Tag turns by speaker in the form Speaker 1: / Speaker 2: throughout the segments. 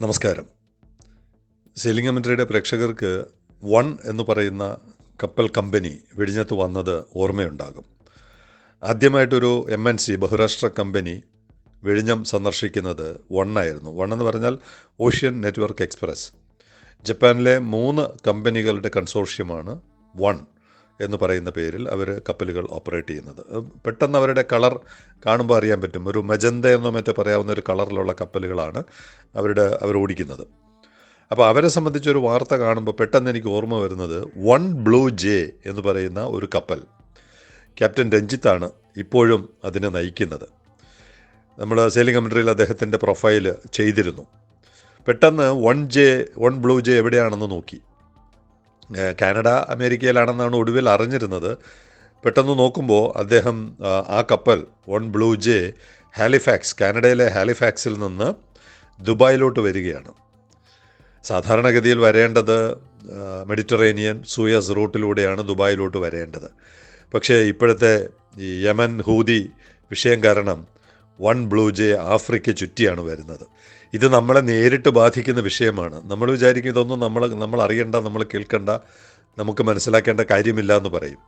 Speaker 1: നമസ്കാരം. സെയിലിംഗ് കമൻട്രിയുടെ പ്രേക്ഷകർക്ക് വൺ എന്ന് പറയുന്ന കപ്പൽ കമ്പനി വെടിഞ്ഞത്ത് വന്നത് ഓർമ്മയുണ്ടാകും. ആദ്യമായിട്ടൊരു എം എൻ സി ബഹുരാഷ്ട്ര കമ്പനി വെഴിഞ്ഞം സന്ദർശിക്കുന്നത് വൺ ആയിരുന്നു. വൺ എന്ന് പറഞ്ഞാൽ ഓഷ്യൻ നെറ്റ്വർക്ക് എക്സ്പ്രസ്. ജപ്പാനിലെ മൂന്ന് കമ്പനികളുടെ കൺസോർഷ്യമാണ് വൺ. എന്ന് പറയുന്ന പേരിൽ അവർ കപ്പലുകൾ ഓപ്പറേറ്റ് ചെയ്യുന്നത്. പെട്ടെന്ന് അവരുടെ കളർ കാണുമ്പോൾ അറിയാൻ പറ്റും. ഒരു മജന്ത എന്നോ മറ്റോ പറയാവുന്ന ഒരു കളറിലുള്ള കപ്പലുകളാണ് അവരുടെ അവർ ഓടിക്കുന്നത്. അപ്പോൾ അവരെ സംബന്ധിച്ചൊരു വാർത്ത കാണുമ്പോൾ പെട്ടെന്ന് എനിക്ക് ഓർമ്മ വരുന്നത് വൺ ബ്ലൂ ജെ എന്ന് പറയുന്ന ഒരു കപ്പൽ. ക്യാപ്റ്റൻ രഞ്ജിത്താണ് ഇപ്പോഴും അതിനെ നയിക്കുന്നത്. നമ്മൾ സെയിലിംഗ് കമൻട്രിയിൽ അദ്ദേഹത്തിന്റെ പ്രൊഫൈൽ ചെയ്തിരുന്നു. പെട്ടെന്ന് one J one blue J എവിടെയാണെന്ന് നോക്കി. കാനഡ അമേരിക്കയിലാണെന്നാണ് ഒടുവിൽ അറിഞ്ഞിരുന്നത്. പെട്ടെന്ന് നോക്കുമ്പോൾ അദ്ദേഹം ആ, കപ്പൽ വൺ ബ്ലൂ ജെ ഹാലിഫാക്സ് കാനഡയിലെ ഹാലിഫാക്സിൽ നിന്ന് ദുബായിലോട്ട് വരികയാണ്. സാധാരണഗതിയിൽ വരേണ്ടത് മെഡിറ്ററേനിയൻ സൂയസ് റൂട്ടിലൂടെയാണ് ദുബായിലോട്ട് വരേണ്ടത്. പക്ഷേ ഇപ്പോഴത്തെ ഈ യമൻ ഹൂതി വിഷയം കാരണം വൺ ബ്ലൂ ജെ ആഫ്രിക്ക ചുറ്റിയാണ് വരുന്നത്. ഇത് നമ്മളെ നേരിട്ട് ബാധിക്കുന്ന വിഷയമാണ്. നമ്മൾ വിചാരിക്കും ഇതൊന്നും നമ്മൾ നമ്മൾ അറിയണ്ട നമ്മൾ കേൾക്കണ്ട നമുക്ക് മനസ്സിലാക്കേണ്ട കാര്യമില്ല എന്ന് പറയും.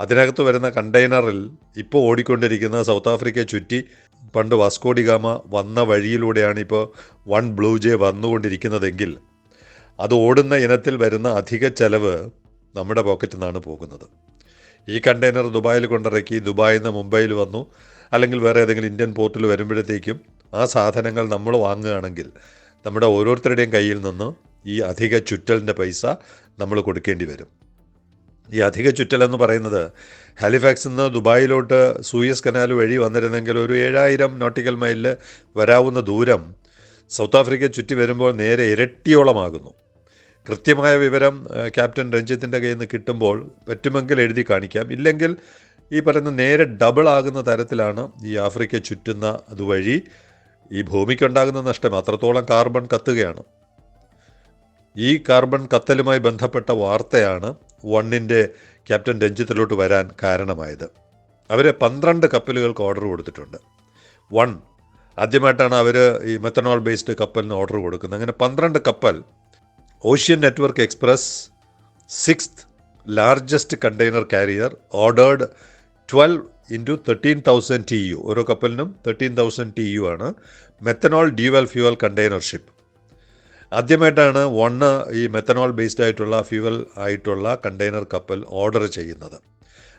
Speaker 1: അതിനകത്ത് വരുന്ന കണ്ടെയ്നറിൽ ഇപ്പോൾ ഓടിക്കൊണ്ടിരിക്കുന്ന സൗത്ത് ആഫ്രിക്കയെ ചുറ്റി പണ്ട് വാസ്കോഡിഗാമ വന്ന വഴിയിലൂടെയാണ് ഇപ്പോൾ വൺ ബ്ലൂ ജെ വന്നുകൊണ്ടിരിക്കുന്നതെങ്കിൽ അത് ഓടുന്ന ഇനത്തിൽ വരുന്ന അധിക ചെലവ് നമ്മുടെ പോക്കറ്റിൽ നിന്നാണ് പോകുന്നത്. ഈ കണ്ടെയ്നർ ദുബായിൽ കൊണ്ടിറക്കി ദുബായിൽ നിന്ന് മുംബൈയിൽ വന്നു. അല്ലെങ്കിൽ വേറെ ഏതെങ്കിലും ഇന്ത്യൻ പോർട്ടിൽ വരുമ്പോഴത്തേക്കും ആ സാധനങ്ങൾ നമ്മൾ വാങ്ങുകയാണെങ്കിൽ നമ്മുടെ ഓരോരുത്തരുടെയും കയ്യിൽ നിന്ന് ഈ അധിക ചുറ്റലിന്റെ പൈസ നമ്മൾ കൊടുക്കേണ്ടി വരും. ഈ അധിക ചുറ്റൽ എന്ന് പറയുന്നത് ഹാലിഫാക്സിൽ നിന്ന് ദുബായിലോട്ട് സൂയസ് കനാൽ വഴി വന്നിരുന്നെങ്കിൽ ഒരു ഏഴായിരം നോട്ടിക്കൽ മൈലിൽ വരാവുന്ന ദൂരം സൗത്ത് ആഫ്രിക്ക ചുറ്റി വരുമ്പോൾ നേരെ ഇരട്ടിയോളമാകുന്നു. കൃത്യമായ വിവരം ക്യാപ്റ്റൻ രഞ്ജിത്തിന്റെ കയ്യിൽ നിന്ന് കിട്ടുമ്പോൾ പറ്റുമെങ്കിൽ എഴുതി കാണിക്കാം. ഇല്ലെങ്കിൽ ഈ പറയുന്ന നേരെ ഡബിൾ ആകുന്ന തരത്തിലാണ് ഈ ആഫ്രിക്ക ചുറ്റുന്ന അതുവഴി ഈ ഭൂമിക്കുണ്ടാകുന്ന നഷ്ടം അത്രത്തോളം കാർബൺ കത്തുകയാണ്. ഈ കാർബൺ കത്തലുമായി ബന്ധപ്പെട്ട വാർത്തയാണ് വണ്ണിന്റെ ക്യാപ്റ്റൻ രഞ്ജിത്തിലോട്ട് വരാൻ കാരണമായത്. അവർ പന്ത്രണ്ട് കപ്പലുകൾക്ക് ഓർഡർ കൊടുത്തിട്ടുണ്ട്. വൺ. ആദ്യമായിട്ടാണ് അവർ ഈ മെത്തനോൾ ബേസ്ഡ് കപ്പലിന് ഓർഡർ കൊടുക്കുന്നത്. അങ്ങനെ പന്ത്രണ്ട് കപ്പൽ ocean network express sixth largest container carrier ordered twelve into thirteen thousand T U ഓരോ കപ്പലിനും തേർട്ടീൻ തൗസൻഡ് ടി യു ആണ്. Methanol dual fuel container ship ആദ്യമായിട്ടാണ് വണ്ണ് ഈ മെത്തനോൾ ബേസ്ഡ് ആയിട്ടുള്ള ഫ്യൂവൽ ആയിട്ടുള്ള കണ്ടെയ്നർ കപ്പൽ ഓർഡർ ചെയ്യുന്നത്.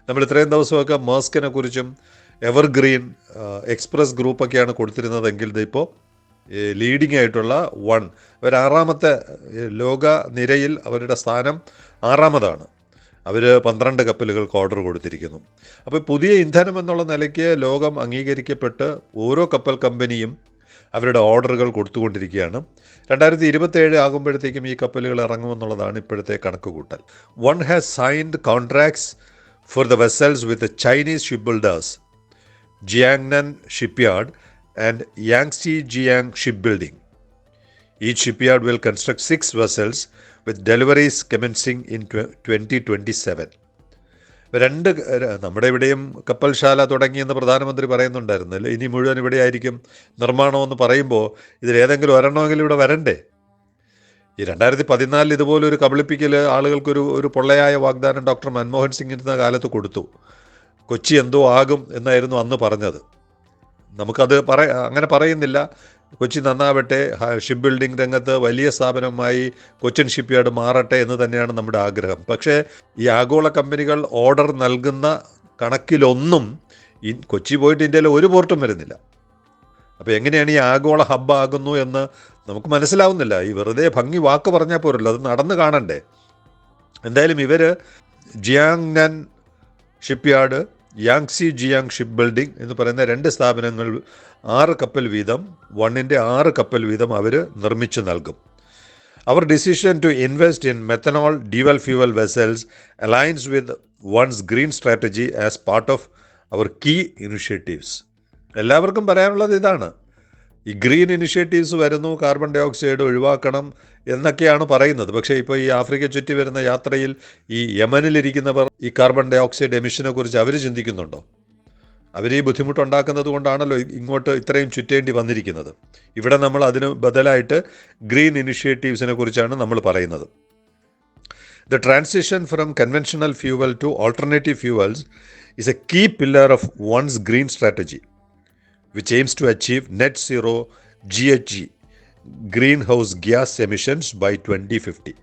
Speaker 1: നമ്മൾ ഇത്രയും ദിവസമൊക്കെ മേസ്കിനെ കുറിച്ചും എവർഗ്രീൻ എക്സ്പ്രസ് ഗ്രൂപ്പൊക്കെയാണ് കൊടുത്തിരുന്നതെങ്കിൽ ഇതിപ്പോൾ ലീഡിംഗ് ആയിട്ടുള്ള വൺ അവർ ആറാമത്തെ ലോക നിരയിൽ അവരുടെ സ്ഥാനം ആറാമതാണ്. അവർ പന്ത്രണ്ട് കപ്പലുകൾക്ക് ഓർഡർ കൊടുത്തിരിക്കുന്നു. അപ്പോൾ പുതിയ ഇന്ധനം എന്നുള്ള നിലയ്ക്ക് ലോകം അംഗീകരിക്കപ്പെട്ട് ഓരോ കപ്പൽ കമ്പനിയും അവരുടെ ഓർഡറുകൾ കൊടുത്തുകൊണ്ടിരിക്കുകയാണ്. രണ്ടായിരത്തി ഇരുപത്തേഴ് ആകുമ്പോഴത്തേക്കും ഈ കപ്പലുകൾ ഇറങ്ങുമെന്നുള്ളതാണ് ഇപ്പോഴത്തെ കണക്കുകൂട്ടൽ. One has signed contracts for the vessels with Chinese ship builders Jiangnan shipyard and Yangzi Jiang ship building ഈ shipyard will construct six construct six deliveries commencing in twenty in 2027. രണ്ട് നമ്മുടെ ഇവിടെയും കപ്പൽശാല തുടങ്ങിയെന്ന് പ്രധാനമന്ത്രി പറയുന്നുണ്ടായിരുന്നല്ലോ ഇനി മുഴുവൻ ഇവിടെ ആയിരിക്കും നിർമ്മാണമെന്ന് പറയുമ്പോൾ ഇതിലേതെങ്കിലും ഒരെണ്ണമെങ്കിലും ഇവിടെ വരണ്ടേ? ഈ രണ്ടായിരത്തി പതിനാലിൽ ഇതുപോലൊരു കബളിപ്പിക്കൽ ആളുകൾക്കൊരു ഒരു പൊള്ളയായ വാഗ്ദാനം ഡോക്ടർ മൻമോഹൻ സിംഗിന്റെ കാലത്ത് കൊടുത്തു. കൊച്ചി എന്തോ ആകും എന്നായിരുന്നു അന്ന് പറഞ്ഞത്. നമുക്കത് പറ അങ്ങനെ പറയുന്നില്ല. കൊച്ചി നന്നാവട്ടെ. ഷിപ്പ് ബിൽഡിംഗ് രംഗത്ത് വലിയ സ്ഥാപനമായി കൊച്ചിൻ ഷിപ്പ്യാർഡ് മാറട്ടെ എന്ന് തന്നെയാണ് നമ്മുടെ ആഗ്രഹം. പക്ഷേ ഈ ആഗോള കമ്പനികൾ ഓർഡർ നൽകുന്ന കണക്കിലൊന്നും കൊച്ചി പോയിട്ട് ഇന്ത്യയിൽ ഒരു പോർട്ടും വരുന്നില്ല. അപ്പോൾ എങ്ങനെയാണ് ഈ ആഗോള ഹബ്ബാകുന്നു എന്ന് നമുക്ക് മനസ്സിലാവുന്നില്ല. ഈ വെറുതെ ഭംഗി വാക്ക് പറഞ്ഞാൽ പോരല്ലോ അത് നടന്നു കാണണ്ടേ. എന്തായാലും ഇവർ Jiangnan shipyard Yangzi Jiang ship building എന്ന് പറയുന്ന രണ്ട് സ്ഥാപനങ്ങൾ ആറ് കപ്പൽ വീതം വണ്ണിന്റെ ആറ് കപ്പൽ വീതം അവർ നിർമ്മിച്ചു നൽകും. അവർ decision to invest in methanol dual fuel vessels alliance with one's green strategy as part of our key initiatives എല്ലാവർക്കും പറയാനുള്ളത് ഇതാണ്. ഈ ഗ്രീൻ ഇനിഷ്യേറ്റീവ്സ് വരുന്നു കാർബൺ ഡൈ ഓക്സൈഡ് ഒഴിവാക്കണം എന്നൊക്കെയാണ് പറയുന്നത്. പക്ഷേ ഇപ്പോൾ ഈ ആഫ്രിക്ക ചുറ്റി വരുന്ന യാത്രയിൽ ഈ യമനിലിരിക്കുന്നവർ ഈ കാർബൺ ഡൈ ഓക്സൈഡ് എമിഷനെ കുറിച്ച് അവർ ചിന്തിക്കുന്നുണ്ടോ? അവർ ഈ ബുദ്ധിമുട്ടുണ്ടാക്കുന്നത് കൊണ്ടാണല്ലോ ഇങ്ങോട്ട് ഇത്രയും ചുറ്റേണ്ടി വന്നിരിക്കുന്നത്. ഇവിടെ നമ്മൾ അതിന് ബദലായിട്ട് ഗ്രീൻ ഇനിഷ്യേറ്റീവ്സിനെ കുറിച്ചാണ് നമ്മൾ പറയുന്നത്. The transition from conventional fuel to alternative fuels is a key pillar of one's green strategy which aims to achieve net zero G H net zero house gas emissions by by 2050.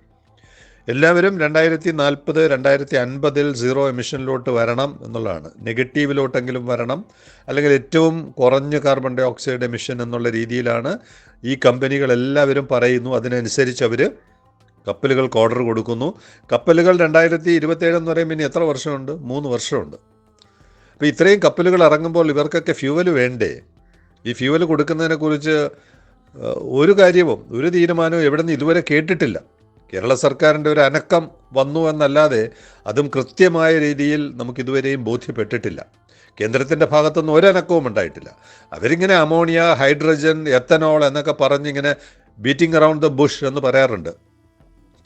Speaker 1: എല്ലാവരും രണ്ടായിരത്തി നാൽപ്പത് രണ്ടായിരത്തി അൻപതിൽ zero എമിഷനിലോട്ട് വരണം എന്നുള്ളതാണ്. നെഗറ്റീവിലോട്ടെങ്കിലും വരണം. അല്ലെങ്കിൽ ഏറ്റവും കുറഞ്ഞ കാർബൺ ഡൈ ഓക്സൈഡ് എമിഷൻ എന്നുള്ള രീതിയിലാണ് ഈ കമ്പനികൾ എല്ലാവരും പറയുന്നു. അതിനനുസരിച്ച് അവർ കപ്പലുകൾക്ക് ഓർഡർ കൊടുക്കുന്നു. കപ്പലുകൾ രണ്ടായിരത്തി ഇരുപത്തേഴ് എന്ന് പറയുമ്പോൾ ഇനി എത്ര വർഷമുണ്ട്? മൂന്ന് വർഷമുണ്ട്. അപ്പോൾ ഇത്രയും കപ്പലുകൾ ഇറങ്ങുമ്പോൾ ഇവർക്കൊക്കെ ഫ്യൂവൽ വേണ്ടേ? ഈ ഫ്യൂവൽ കൊടുക്കുന്നതിനെക്കുറിച്ച് ഒരു കാര്യവും ഒരു തീരുമാനവും എവിടെ നിന്ന് ഇതുവരെ കേട്ടിട്ടില്ല. കേരള സർക്കാരിന്റെ ഒരു അനക്കം വന്നു എന്നല്ലാതെ അതും കൃത്യമായ രീതിയിൽ നമുക്കിതുവരെയും ബോധ്യപ്പെട്ടിട്ടില്ല. കേന്ദ്രത്തിന്റെ ഭാഗത്തുനിന്ന് ഒരനക്കവും ഉണ്ടായിട്ടില്ല. അവരിങ്ങനെ അമോണിയ ഹൈഡ്രജൻ എത്തനോൾ എന്നൊക്കെ പറഞ്ഞിങ്ങനെ ബീറ്റിംഗ് അറൗണ്ട് ദ ബുഷ് എന്ന് പറയാറുണ്ട്.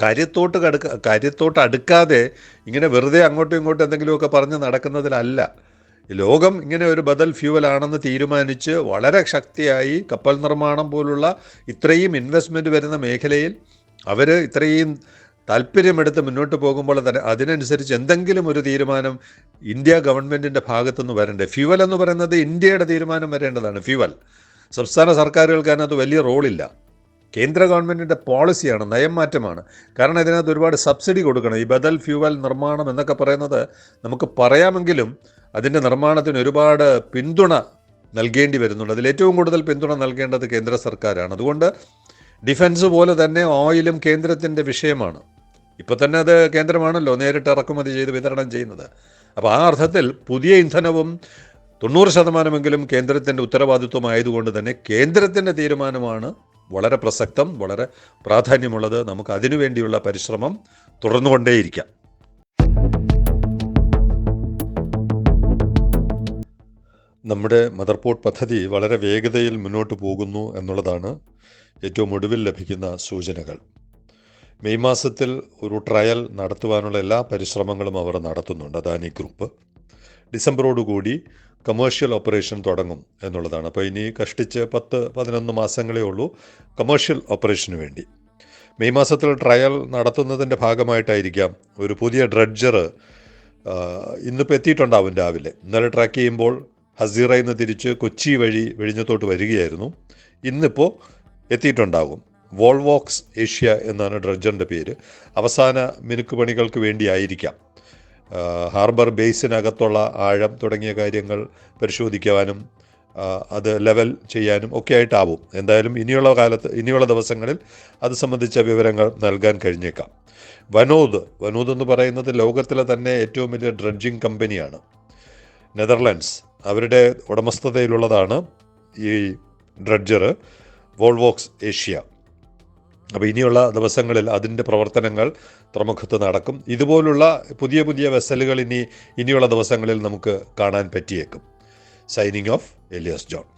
Speaker 1: കാര്യത്തോട്ട് കടുക്ക കാര്യത്തോട്ട് അടുക്കാതെ ഇങ്ങനെ വെറുതെ അങ്ങോട്ടും ഇങ്ങോട്ടും എന്തെങ്കിലുമൊക്കെ പറഞ്ഞ് നടക്കുന്നതിലല്ല. ലോകം ഇങ്ങനെ ഒരു ബദൽ ഫ്യൂവൽ ആണെന്ന് തീരുമാനിച്ച് വളരെ ശക്തിയായി കപ്പൽ നിർമ്മാണം പോലുള്ള ഇത്രയും ഇൻവെസ്റ്റ്മെന്റ് വരുന്ന മേഖലയിൽ അവർ ഇത്രയും താല്പര്യമെടുത്ത് മുന്നോട്ട് പോകുമ്പോൾ തന്നെ അതിനനുസരിച്ച് എന്തെങ്കിലും ഒരു തീരുമാനം ഇന്ത്യ ഗവൺമെന്റിന്റെ ഭാഗത്തുനിന്ന് വരണ്ടേ? ഫ്യൂവൽ എന്ന് പറയുന്നത് ഇന്ത്യയുടെ തീരുമാനം വരേണ്ടതാണ് ഫ്യൂവൽ സംസ്ഥാന സർക്കാരുകൾക്ക് അതിനകത്ത് വലിയ റോളില്ല. കേന്ദ്ര ഗവൺമെന്റിന്റെ പോളിസിയാണ് നയം മാറ്റമാണ്. കാരണം ഇതിനകത്ത് ഒരുപാട് സബ്സിഡി കൊടുക്കണം. ഈ ബദൽ ഫ്യൂവൽ നിർമ്മാണം എന്നൊക്കെ പറയുന്നത് നമുക്ക് പറയാമെങ്കിലും അതിന്റെ നിർമ്മാണത്തിന് ഒരുപാട് പിന്തുണ നൽകേണ്ടി വരുന്നുണ്ട്. അതിൽ ഏറ്റവും കൂടുതൽ പിന്തുണ നൽകേണ്ടത് കേന്ദ്ര സർക്കാരാണ്. അതുകൊണ്ട് ഡിഫൻസ് പോലെ തന്നെ ഓയിലും കേന്ദ്രത്തിന്റെ വിഷയമാണ്. ഇപ്പോൾ തന്നെ അത് കേന്ദ്രമാണല്ലോ നേരിട്ട് ഇറക്കുമതി ചെയ്ത് വിതരണം ചെയ്യുന്നത്. അപ്പോൾ ആ അർത്ഥത്തിൽ പുതിയ ഇന്ധനവും തൊണ്ണൂറ് ശതമാനമെങ്കിലും കേന്ദ്രത്തിന്റെ ഉത്തരവാദിത്വമായതുകൊണ്ട് തന്നെ കേന്ദ്രത്തിന്റെ തീരുമാനമാണ് വളരെ പ്രസക്തം വളരെ പ്രാധാന്യമുള്ളത്. നമുക്ക് അതിനുവേണ്ടിയുള്ള പരിശ്രമം തുടർന്നുകൊണ്ടേയിരിക്കാം. നമ്മുടെ മദർ പോർട്ട് പദ്ധതി വളരെ വേഗതയിൽ മുന്നോട്ട് പോകുന്നു എന്നുള്ളതാണ് ഏറ്റവും ഒടുവിൽ ലഭിക്കുന്ന സൂചനകൾ. മെയ് മാസത്തിൽ ഒരു ട്രയൽ നടത്തുവാനുള്ള എല്ലാ പരിശ്രമങ്ങളും അവർ നടത്തുന്നുണ്ട്. അദാനി ഗ്രൂപ്പ് ഡിസംബറോടുകൂടി കമേഴ്ഷ്യൽ ഓപ്പറേഷൻ തുടങ്ങും എന്നുള്ളതാണ്. അപ്പോൾ ഇനി കഷ്ടിച്ച് പത്ത് പതിനൊന്ന് മാസങ്ങളേ ഉള്ളൂ കമേഴ്ഷ്യൽ ഓപ്പറേഷന് വേണ്ടി. മെയ് മാസത്തിൽ ട്രയൽ നടത്തുന്നതിന്റെ ഭാഗമായിട്ടായിരിക്കാം ഒരു പുതിയ ഡ്രഡ്ജർ ഇന്നിപ്പോൾ എത്തിയിട്ടുണ്ടാവും രാവിലെ. ഇന്നലെ ട്രാക്ക് ചെയ്യുമ്പോൾ ഹസീറയിൽ നിന്ന് തിരിച്ച് കൊച്ചി വഴി വെഴിഞ്ഞത്തോട്ട് വരികയായിരുന്നു. ഇന്നിപ്പോൾ എത്തിയിട്ടുണ്ടാകും. വോൾവോക്സ് ഏഷ്യ എന്നാണ് ഡ്രഡ്ജറിന്റെ പേര്. അവസാന മിനുക്ക് പണികൾക്ക് വേണ്ടിയായിരിക്കാം. ഹാർബർ ബേസിനകത്തുള്ള ആഴം തുടങ്ങിയ കാര്യങ്ങൾ പരിശോധിക്കുവാനും അത് ലെവൽ ചെയ്യാനും ഒക്കെ ആയിട്ടാവും. എന്തായാലും ഇനിയുള്ള കാലത്ത് ഇനിയുള്ള ദിവസങ്ങളിൽ അത് സംബന്ധിച്ച വിവരങ്ങൾ നൽകാൻ കഴിഞ്ഞേക്കാം. വനോദ് വനോദ് എന്ന് പറയുന്നത് ലോകത്തിലെ തന്നെ ഏറ്റവും വലിയ ഡ്രഡ്ജിങ് കമ്പനിയാണ്. നെതർലാൻഡ്സ്. അവരുടെ ഉടമസ്ഥതയിലുള്ളതാണ് ഈ ഡ്രഡ്ജർ വോൾവോക്സ് ഏഷ്യ. അപ്പോൾ ഇനിയുള്ള ദിവസങ്ങളിൽ അതിന്റെ പ്രവർത്തനങ്ങൾ തുറമുഖത്ത് നടക്കും. ഇതുപോലുള്ള പുതിയ പുതിയ വെസലുകൾ ഇനി ഇനിയുള്ള ദിവസങ്ങളിൽ നമുക്ക് കാണാൻ പറ്റിയേക്കും. Signing off Elias John